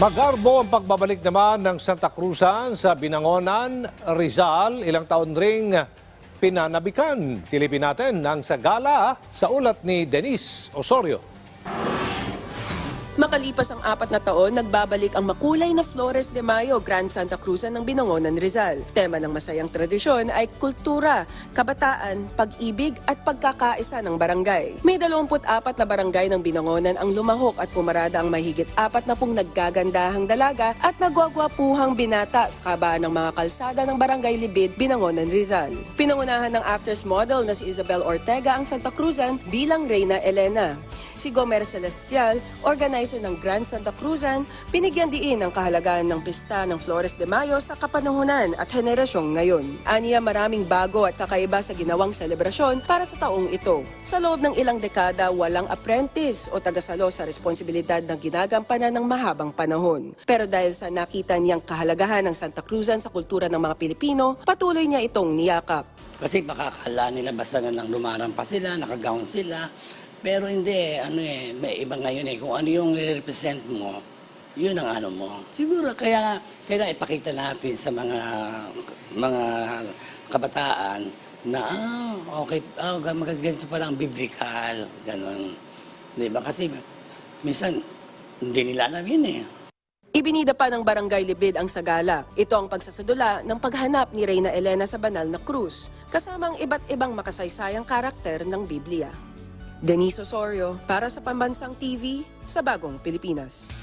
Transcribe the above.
Magarbo ang pagbabalik naman ng Santa Cruzan sa Binangonan, Rizal. Ilang taon ring pinanabikan. Silipin natin ang sagala sa ulat ni Denise Osorio. Makalipas ang apat na taon, nagbabalik ang makulay na Flores de Mayo Grand Santa Cruzan ng Binangonan, Rizal. Tema ng masayang tradisyon ay kultura, kabataan, pag-ibig at pagkakaisa ng barangay. May 24 na barangay ng Binangonan ang lumahok at pumarada ang mahigit apat na pong naggagandahang dalaga at nagwagwapuhang binata sa kabaan ng mga kalsada ng Barangay Libid, Binangonan, Rizal. Pinangunahan ng actress model na si Isabel Ortega ang Santa Cruzan bilang Reyna Elena. Si Gomer Celestial, organizer ng Grand Santa Cruzan, binigyan diin ang kahalagahan ng pista ng Flores de Mayo sa kapanahunan at henerasyong ngayon. Aniya maraming bago at kakaiba sa ginawang selebrasyon para sa taong ito. Sa loob ng ilang dekada, walang apprentice o tagasalo sa responsibilidad ng ginagampanan ng mahabang panahon. Pero dahil sa nakita niyang kahalagahan ng Santa Cruzan sa kultura ng mga Pilipino, patuloy niya itong niyakap. Kasi makakala nila basta na lang lumarang pa sila, nakagown sila. Pero hindi, ano eh, may iba ngayon eh, kung ano yung represent mo, yun ang ano mo. Siguro kaya kaya ipakita natin sa mga mga kabataan na ah, okay, ah, magaganto pa lang biblical, ganun. Di ba? Kasi minsan hindi nila alam yun eh. Ibinida pa ng Barangay Libid ang sagala. Ito ang pagsasadula ng paghanap ni Reyna Elena sa banal na krus, kasamang iba't ibang makasaysayang karakter ng Biblia. Denise Osorio para sa Pambansang TV sa Bagong Pilipinas.